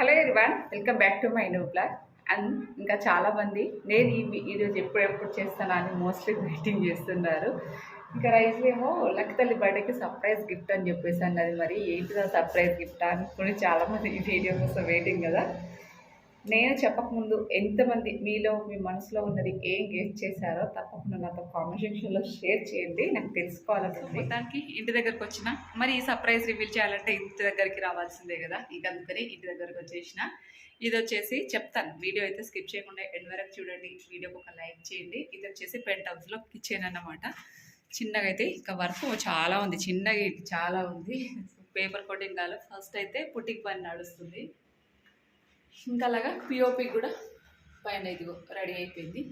Hello Irwan welcome back to my new blog and ఇంకా చాలామంది నేను ఈ ఈరోజు ఎప్పుడెప్పుడు చేస్తాను అని మోస్ట్లీ వెయిటింగ్ చేస్తున్నారు. ఇంకా రైస్ ఏమో లక్తల్లి బర్త్డేకి సర్ప్రైజ్ గిఫ్ట్ అని చెప్పేసి అన్నది మరి ఏంటిదో సర్ప్రైజ్ గిఫ్ట్ అనుకుని చాలామంది ఈ వీడియో కోసం వెయిటింగ్ కదా. నేను చెప్పకముందు ఎంతమంది మీలో మీ మనసులో ఉన్నది ఏం గెస్ట్ చేశారో తప్పకుండా నాతో కామెంట్ సెక్షన్లో షేర్ చేయండి. నాకు తెలుసుకోవాలని ఉంది మొత్తానికి ఇంటి దగ్గరకు వచ్చిన మరి ఈ సర్ప్రైజ్ రివీల్ చేయాలంటే ఇంటి దగ్గరికి రావాల్సిందే కదా. ఇక అందుకని ఇంటి దగ్గరకు వచ్చేసిన. ఇది వచ్చేసి చెప్తాను. వీడియో అయితే స్కిప్ చేయకుండా ఎండ్ వరకు చూడండి. వీడియోకి ఒక లైక్ చేయండి. ఇది వచ్చేసి పెంట్ హౌస్లో కిచెన్ అన్నమాట. చిన్నగా అయితే ఇంకా వర్క్ చాలా ఉంది. చిన్నగా చాలా ఉంది. పేపర్ కోటింగ్ కాదు ఫస్ట్ అయితే పుట్టికి పని నడుస్తుంది. ఇంకా అలాగా పిఓపి కూడా పైన ఇదిగో రెడీ అయిపోయింది.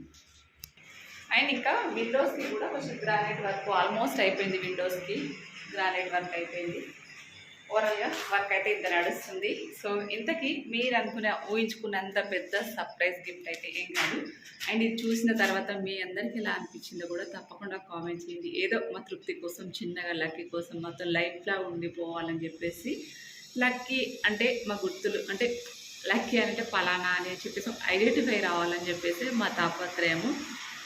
అండ్ ఇంకా విండోస్కి కూడా కొంచెం గ్రానైట్ వర్క్ ఆల్మోస్ట్ అయిపోయింది విండోస్కి గ్రానైట్ వర్క్ అయిపోయింది. ఓవరాల్గా వర్క్ అయితే ఇంత నడుస్తుంది. సో ఇంతకీ మీరు అనుకునే ఊహించుకున్నంత పెద్ద సర్ప్రైజ్ గిఫ్ట్ అయితే ఏం కాదు. అండ్ ఇది చూసిన తర్వాత మీ అందరికీ ఎలా అనిపించిందో కూడా తప్పకుండా కామెంట్ చేయండి. ఏదో మా తృప్తి కోసం చిన్నగా లక్కీ కోసం మొత్తం లైఫ్లా ఉండిపోవాలని చెప్పేసి లక్కీ అంటే మా గుర్తులు అంటే లక్కీ అంటే ఫలానా అని చెప్పేసి ఐడెంటిఫై రావాలని చెప్పేసి మా తాపత్రయము.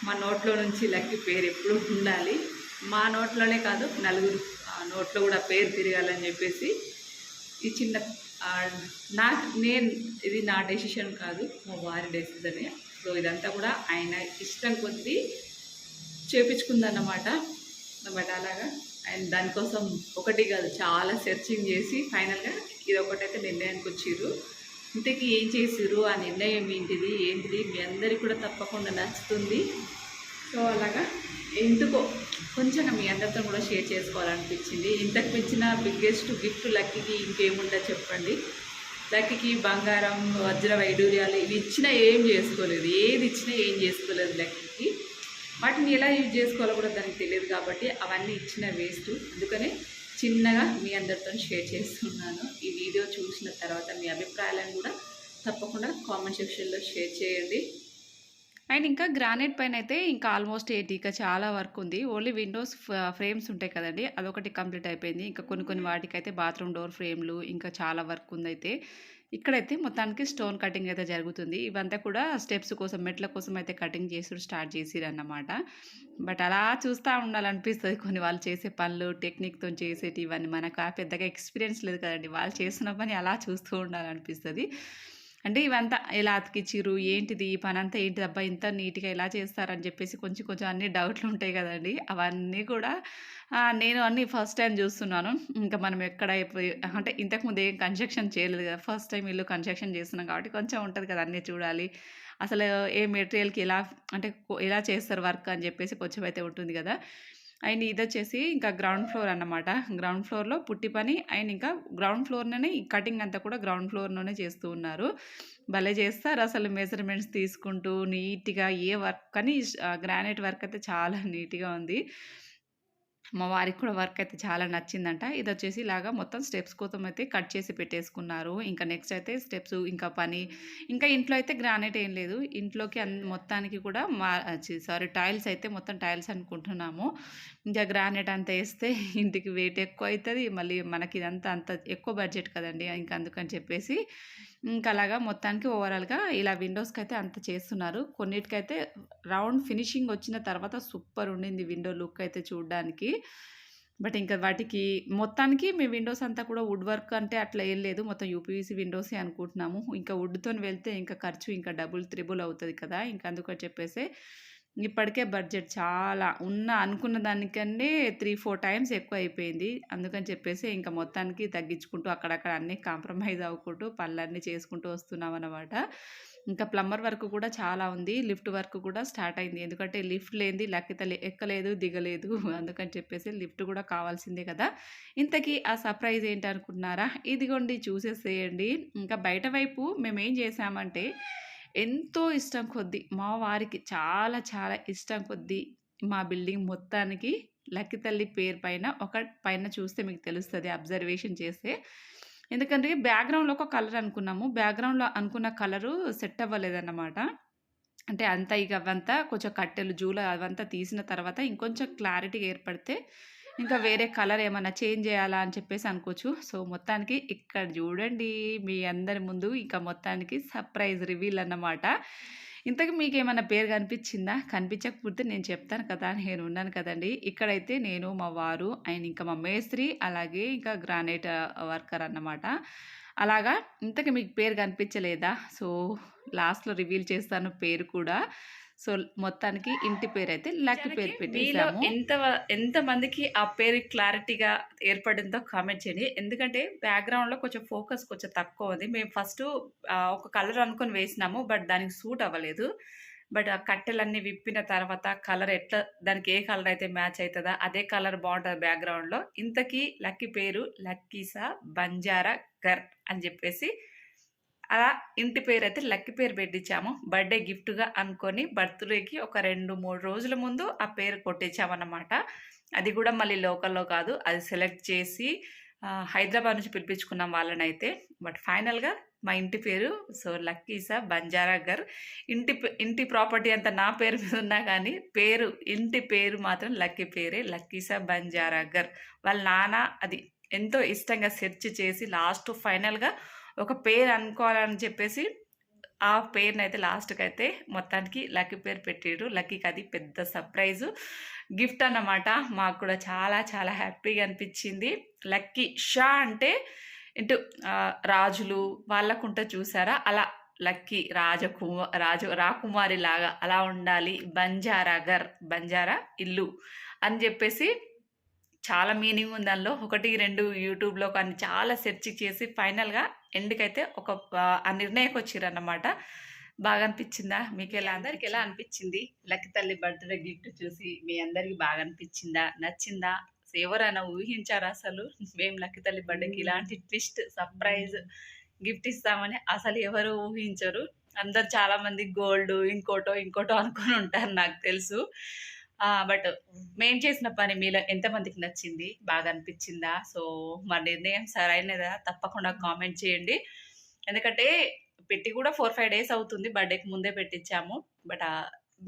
మా నోట్లో నుంచి లక్కీ పేరు ఎప్పుడు ఉండాలి. మా నోట్లోనే కాదు నలుగురు ఆ, నోట్లో కూడా పేరు తిరగాలని చెప్పేసి ఈ చిన్న నా నేను ఇది నా డెసిషన్ కాదు మా వారి డెసిషనే సో ఇదంతా కూడా ఆయన ఇష్టం కొద్దీ చేపించుకుందన్నమాట. బట్ అలాగా అండ్ దానికోసం ఒకటి కాదు చాలా సెర్చింగ్ చేసి ఫైనల్గా ఇది ఒకటైతే నిర్ణయానికి వచ్చిర్రు ఇంతకీ ఏం చేసిర్రు? ఆ నిర్ణయం ఏంటిది? ఏంటిది? మీ అందరికీ కూడా తప్పకుండా నచ్చుతుంది. సో అలాగా. ఎందుకో కొంచెం మీ అందరితో కూడా షేర్ చేసుకోవాలనిపించింది. ఇంతకు మించిన బిగ్గెస్ట్ గిఫ్ట్ లక్కీకి ఇంకేముందో చెప్పండి? లక్కీకి బంగారం వజ్ర వైడూర్యాలు ఇవి ఇచ్చినా ఏం చేసుకోలేదు. ఏది ఇచ్చినా ఏం చేసుకోలేదు లక్కీకి. వాటిని ఎలా యూజ్ చేసుకోవాలో కూడా దానికి తెలియదు కాబట్టి అవన్నీ ఇచ్చిన వేస్ట్. అందుకనే చిన్నగా మీ అందరితో షేర్ చేస్తున్నాను. ఈ వీడియో చూసిన తర్వాత మీ అభిప్రాయాలను కూడా తప్పకుండా కామెంట్ సెక్షన్లో షేర్ చేయండి. అండ్ ఇంకా గ్రానైట్ పైన అయితే ఇంకా ఆల్మోస్ట్ ఏంటి ఇంకా చాలా వర్క్ ఉంది. ఓన్లీ విండోస్ ఫ్రేమ్స్ ఉంటాయి కదండి. అదొకటి కంప్లీట్ అయిపోయింది. ఇంకా కొన్ని కొన్ని వాటికైతే బాత్రూమ్ డోర్ ఫ్రేమ్లు ఇంకా చాలా వర్క్ ఉంది అయితే ఇక్కడైతే మొత్తానికి స్టోన్ కటింగ్ అయితే జరుగుతుంది. ఇవంతా కూడా స్టెప్స్ కోసం మెట్ల కోసం అయితే కటింగ్ చేసి స్టార్ట్ చేసిరు అన్నమాట బట్ అలా చూస్తూ ఉండాలనిపిస్తుంది కొన్ని వాళ్ళు చేసే పనులు టెక్నిక్తో చేసేటి ఇవన్నీ మనకు పెద్దగా ఎక్స్పీరియన్స్ లేదు కదండి. వాళ్ళు చేస్తున్న పని అలా చూస్తూ ఉండాలనిపిస్తుంది. అంటే ఇవంతా ఎలా అతికిచ్చిరు ఏంటిది? ఈ పని అంతా ఏంటిది అబ్బా ఇంత నీట్గా ఎలా చేస్తారని చెప్పేసి కొంచెం కొంచెం అన్ని డౌట్లు ఉంటాయి కదండి. అవన్నీ కూడా నేను అన్ని ఫస్ట్ టైం చూస్తున్నాను. ఇంకా మనం ఎక్కడ అయిపోయి- అంటే ఇంతకుముందు ఏం కన్స్ట్రక్షన్ చేయలేదు కదా. ఫస్ట్ టైం ఇల్లు కన్స్ట్రక్షన్ చేస్తున్నాం కాబట్టి కొంచెం ఉంటుంది కదా అన్నీ చూడాలి. అసలు ఏ మెటీరియల్కి ఎలా అంటే ఎలా చేస్తారు వర్క్ అని చెప్పేసి కొంచెం అయితే ఉంటుంది కదా. అండ్ ఇది వచ్చేసి ఇంకా గ్రౌండ్ ఫ్లోర్ అన్నమాట. గ్రౌండ్ ఫ్లోర్లో పుట్టి పని అండ్ ఇంకా గ్రౌండ్ ఫ్లోర్లోనే ఈ కటింగ్ అంతా కూడా గ్రౌండ్ ఫ్లోర్లోనే చేస్తూ ఉన్నారు. భలే చేస్తారు అసలు మెజర్మెంట్స్ తీసుకుంటూ నీట్గా ఏ వర్క్ కానీ గ్రానైట్ వర్క్ అయితే చాలా నీట్గా ఉంది. మా వారికి కూడా వర్క్ అయితే చాలా నచ్చిందంట. ఇది వచ్చేసి ఇలాగా మొత్తం స్టెప్స్ కోసం అయితే కట్ చేసి పెట్టేసుకున్నారు. ఇంకా నెక్స్ట్ అయితే స్టెప్స్ ఇంకా పని ఇంకా ఇంట్లో అయితే గ్రానైట్ ఏం లేదు. ఇంట్లోకి అన్ మొత్తానికి కూడా మా సారీ టైల్స్ అయితే మొత్తం టైల్స్ అనుకుంటున్నాము. ఇంకా గ్రానైట్ అంతా వేస్తే ఇంటికి వెయిట్ ఎక్కువ అవుతుంది మళ్ళీ మనకి ఇదంతా అంత ఎక్కువ బడ్జెట్ కదండి. ఇంకా అందుకని చెప్పేసి ఇంకా అలాగా మొత్తానికి ఓవరాల్గా ఇలా విండోస్కి అయితే అంత చేస్తున్నారు. కొన్నిటికైతే రౌండ్ ఫినిషింగ్ వచ్చిన తర్వాత సూపర్ ఉండింది విండో లుక్ అయితే చూడడానికి. బట్ ఇంకా వాటికి మొత్తానికి మీ విండోస్ అంతా కూడా వుడ్ వర్క్ అంటే అట్లా ఏం లేదు. మొత్తం యూపీవీసీ విండోసే అనుకుంటున్నాము. ఇంకా వుడ్తో వెళ్తే ఇంకా ఖర్చు ఇంకా డబుల్ త్రిబుల్ అవుతుంది కదా. ఇంకా అందుకని చెప్పేసి ఇప్పటికే బడ్జెట్ చాలా ఉన్న అనుకున్న దానికంటే త్రీ ఫోర్ టైమ్స్ ఎక్కువ అయిపోయింది. అందుకని చెప్పేసి ఇంకా మొత్తానికి తగ్గించుకుంటూ అక్కడక్కడ అన్నీ కాంప్రమైజ్ అవ్వకుంటూ పనులన్నీ చేసుకుంటూ వస్తున్నాం అనమాట ఇంకా ప్లంబర్ వర్క్ కూడా చాలా ఉంది. లిఫ్ట్ వర్క్ కూడా స్టార్ట్ అయింది. ఎందుకంటే లిఫ్ట్ లేనిది లక్కిత ఎక్కలేదు దిగలేదు. అందుకని చెప్పేసి లిఫ్ట్ కూడా కావాల్సిందే కదా. ఇంతకీ ఆ సర్ప్రైజ్ ఏంటి అనుకుంటున్నారా? ఇదిగోండి చూసేసేయండి. ఇంకా బయట వైపు మేము ఏం చేసామంటే ఎంతో ఇష్టం కొద్దీ మా వారికి చాలా చాలా ఇష్టం కొద్దీ మా బిల్డింగ్ మొత్తానికి లక్కి తల్లి పేరు పైన ఒక పైన చూస్తే మీకు తెలుస్తుంది అబ్జర్వేషన్ చేస్తే. ఎందుకంటే బ్యాక్గ్రౌండ్లో ఒక కలర్ అనుకున్నాము. బ్యాక్గ్రౌండ్లో అనుకున్న కలరు సెట్ అవ్వలేదన్నమాట. అంటే అంతా ఇక అవంతా కొంచెం కట్టెలు జూల అవంతా తీసిన తర్వాత ఇంకొంచెం క్లారిటీగా ఏర్పడితే ఇంకా వేరే కలర్ ఏమైనా చేంజ్ చేయాలా అని చెప్పేసి అనుకోవచ్చు. సో మొత్తానికి ఇక్కడ చూడండి మీ అందరి ముందు ఇంకా మొత్తానికి సర్ప్రైజ్ రివీల్ అన్నమాట. ఇంతకు మీకు ఏమైనా పేరు కనిపించిందా? కనిపించకపోతే నేను చెప్తాను కదా నేను ఉన్నాను కదండి. ఇక్కడైతే నేను మా వారు ఆయన ఇంకా మా మేస్త్రి అలాగే ఇంకా గ్రానైట్ వర్కర్ అన్నమాట. అలాగా ఇంతకు మీకు పేరు కనిపించలేదా? సో లాస్ట్లో రివీల్ చేస్తాను పేరు కూడా. సో మొత్తానికి ఇంటి పేరు అయితే లక్ పేరు పెట్టేసాము ఎంత ఎంత మందికి ఆ పేరు క్లారిటీగా ఏర్పడిందో కామెంట్ చేయండి. ఎందుకంటే బ్యాక్గ్రౌండ్లో కొంచెం ఫోకస్ కొంచెం తక్కువ ఉంది. మేము ఫస్ట్ ఒక కలర్ అనుకొని వేసినాము బట్ దానికి సూట్ అవ్వలేదు. బట్ ఆ కట్టెలన్నీ విప్పిన తర్వాత కలర్ ఎట్లా దానికి ఏ కలర్ అయితే మ్యాచ్ అవుతుందా అదే కలర్ బాగుంటుంది బ్యాక్గ్రౌండ్లో. ఇంతకీ లక్కీ పేరు లక్కీసా బంజారా గర్ అని చెప్పేసి అలా ఇంటి పేరు అయితే లక్కీ పేరు పెట్టించాము. బర్త్డే గిఫ్ట్గా అనుకొని బర్త్డేకి ఒక రెండు మూడు రోజుల ముందు ఆ పేరు కొట్టించామన్నమాట. అది కూడా మళ్ళీ లోకల్లో కాదు. అది సెలెక్ట్ చేసి హైదరాబాద్ నుంచి పిలిపించుకున్నాం వాళ్ళని అయితే బట్ ఫైనల్గా మా ఇంటి పేరు సో లక్కీసా బంజారా గర్. ఇంటి ఇంటి ప్రాపర్టీ అంతా నా పేరు మీద ఉన్నా కానీ పేరు ఇంటి పేరు మాత్రం లక్కీ పేరే. లక్కీసా బంజారా గర్. వాళ్ళ నాన్న అది ఎంతో ఇష్టంగా సెర్చ్ చేసి లాస్ట్ ఫైనల్గా ఒక పేరు అనుకోవాలని చెప్పేసి ఆ పేరుని అయితే లాస్ట్కి అయితే మొత్తానికి లక్కీ పేరు పెట్టాడు లక్కీకి అది పెద్ద సర్ప్రైజు. గిఫ్ట్ అన్నమాట. మాకు కూడా చాలా చాలా హ్యాపీగా అనిపించింది. లక్కీ షా అంటే ఇటు రాజులు వాళ్ళకుంట చూసారా? అలా లక్కీ రాజకుమ రాజు రాకుమారి లాగా అలా ఉండాలి. బంజారా గర్ బంజారా ఇల్లు అని చెప్పేసి చాలా మీనింగ్ ఉంది దానిలో ఒకటి రెండు యూట్యూబ్లో కానీ చాలా సెర్చ్ చేసి ఫైనల్గా ఎండ్కైతే ఒక ఆ, నిర్ణయకు వచ్చిరన్నమాట బాగా అనిపించిందా మీకు ఎలా అందరికి ఎలా అనిపించింది లక్కి తల్లి బర్త్డే గిఫ్ట్ చూసి మీ అందరికి బాగా అనిపించిందా నచ్చిందా? ఎవరైనా ఊహించారా అసలు? మేము లక్కి తల్లి బర్త్డేకి ఇలాంటి ట్విస్ట్ సర్ప్రైజ్ గిఫ్ట్ ఇస్తామని అసలు ఎవరు ఊహించరు. అందరు చాలా మంది గోల్డ్ ఇంకోటో ఇంకోటో అనుకొని ఉంటారు నాకు తెలుసు. బట్ మేం చేసిన పని మీలో ఎంతమందికి నచ్చింది? బాగా అనిపించిందా? సో మా నిర్ణయం సరైనదా? తప్పకుండా కామెంట్ చేయండి. ఎందుకంటే పెట్టి కూడా ఫోర్ ఫైవ్ డేస్ అవుతుంది బర్త్డేకి ముందే పెట్టించాము. బట్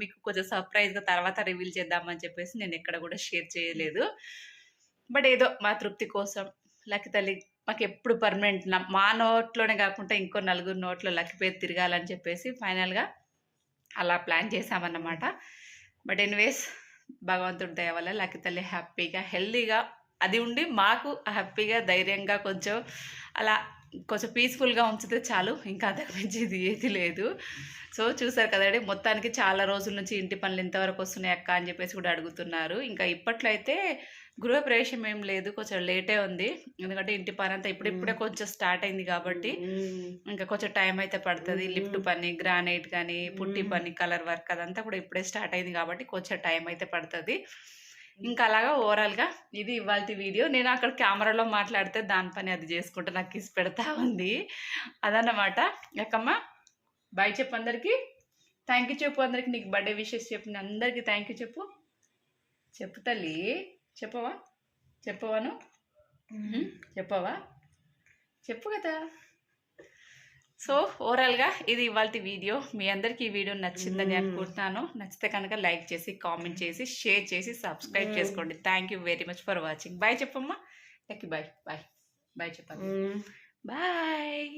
మీకు కొంచెం సర్ప్రైజ్గా తర్వాత రివీల్ చేద్దామని చెప్పేసి నేను ఎక్కడ కూడా షేర్ చేయలేదు. బట్ ఏదో మా తృప్తి కోసం లక్కి తల్లి మాకు ఎప్పుడు పర్మనెంట్ మా నోట్లోనే కాకుండా ఇంకో నలుగురు నోట్లో లక్కి పేరు తిరగాలని చెప్పేసి ఫైనల్గా అలా ప్లాన్ చేసామన్నమాట బట్ ఎనీవేస్ భగవంతుడి దయ వల్ల లక్కి తల్లి హ్యాపీగా హెల్దీగా అది ఉండి మాకు హ్యాపీగా ధైర్యంగా కొంచెం అలా కొంచెం పీస్ఫుల్గా ఉంచితే చాలు. ఇంకా అంతకు మించింది ఏది లేదు. సో చూసారు కదండి మొత్తానికి చాలా రోజుల నుంచి ఇంటి పనులు ఎంతవరకు వస్తున్నాయి అక్క అని చెప్పేసి కూడా అడుగుతున్నారు. ఇంకా ఇప్పట్లో అయితే గృహప్రవేశం ఏం లేదు కొంచెం లేటే ఉంది. ఎందుకంటే ఇంటి పని అంతా ఇప్పుడిప్పుడే కొంచెం స్టార్ట్ అయింది కాబట్టి ఇంకా కొంచెం టైం అయితే పడుతుంది. లిఫ్ట్ పని గ్రానైట్ కానీ పుట్టి పని కలర్ వర్క్ అదంతా కూడా ఇప్పుడే స్టార్ట్ అయింది కాబట్టి కొంచెం టైం అయితే పడుతుంది. ఇంకా అలాగా ఓవరాల్గా ఇది ఇవాళ వీడియో. నేను అక్కడ కెమెరాలో మాట్లాడితే దాని పని అది చేసుకుంటే నాకు కిసి పెడతా ఉంది. అదన్నమాట. ఎక్కమ్మ బాయ్ చెప్పు అందరికి. థ్యాంక్ యూ చెప్పు అందరికి. నీకు బర్త్డే విషెస్ చెప్పిన అందరికీ థ్యాంక్ యూ చెప్పు. చెప్పు తల్లి. చెప్పవా? చెప్పవాను? చెప్పవా? చెప్పు కదా. సో ఓవరాల్గా ఇది ఇవాళ వీడియో. మీ అందరికీ ఈ వీడియో నచ్చిందని అనుకుంటున్నాను. నచ్చితే కనుక లైక్ చేసి కామెంట్ చేసి షేర్ చేసి సబ్స్క్రైబ్ చేసుకోండి. Thank you very much for watching bye చెప్పమ్మా. లక్కి బాయ్ బాయ్ బాయ్ చెప్పండి. బాయ్